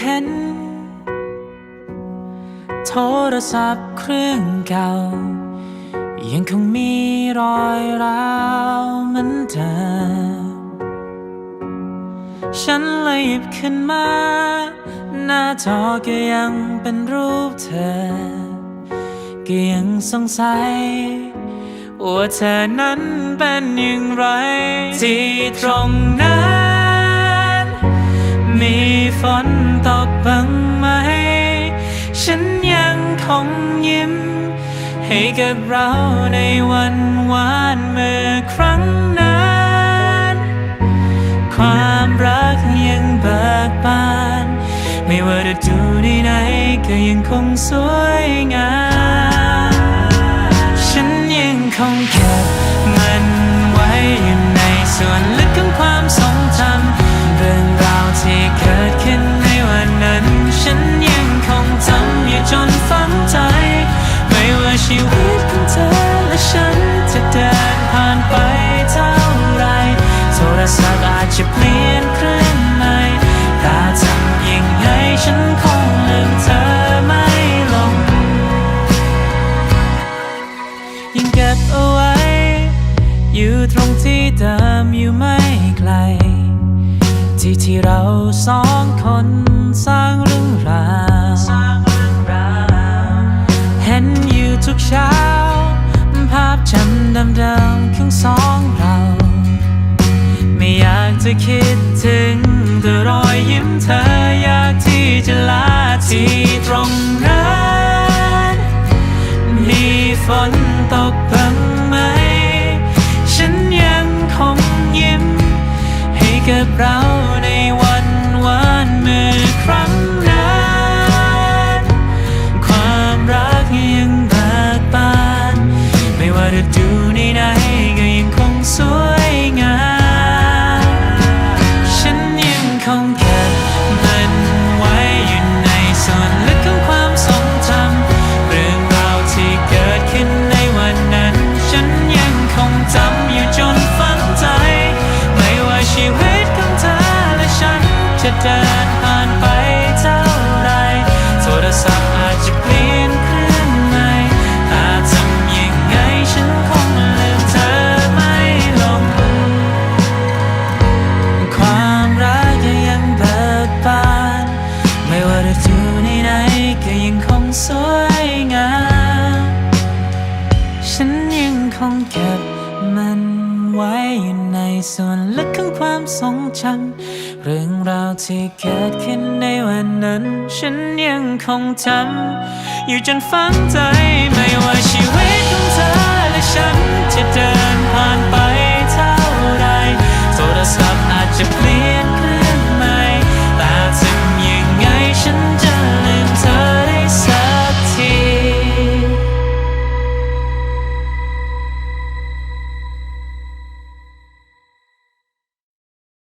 เห็น โทรศัพท์เครื่องเก่า ยังคงมีรอยร้าวเหมือนเดิมฉันเลยหยิบขึ้นมา หน้าจอก็ยังเป็นรูปเธอ ก็ยังสงสัยว่าเธอนั้นเป็นอย่างไร ที่ตรงนั้น ฝนตกบ้างไหม ฉันยังคงยิ้ม ให้กับเราในวันวานเมื่อครั้งนั้น ความรักยังเบิกบาน ไม่ว่าจะดูที่ไหนก็ยังคงสวยงาม รงที่เดิมอยู่ไม่ไกล ที่ที่เราสองคนสร้างเรื่องราวเห็นอยู่ทุกเช้า ภาพจำเดิมๆของสองเรา ไม่อยากจะคิดถึงแต่รอยยิ้มเธออยากที่จะลาที่ตรงนั้น มีฝน ให้กับเรา สวยงาม ฉันยังคงเก็บมันไว้อยู่ในส่วนลึกของความทรงจำเรื่องราวที่เกิดขึ้นในวันนั้น ฉันยังคงจำอยู่จนฝังใจไม่ว่าชีวิตของเธอ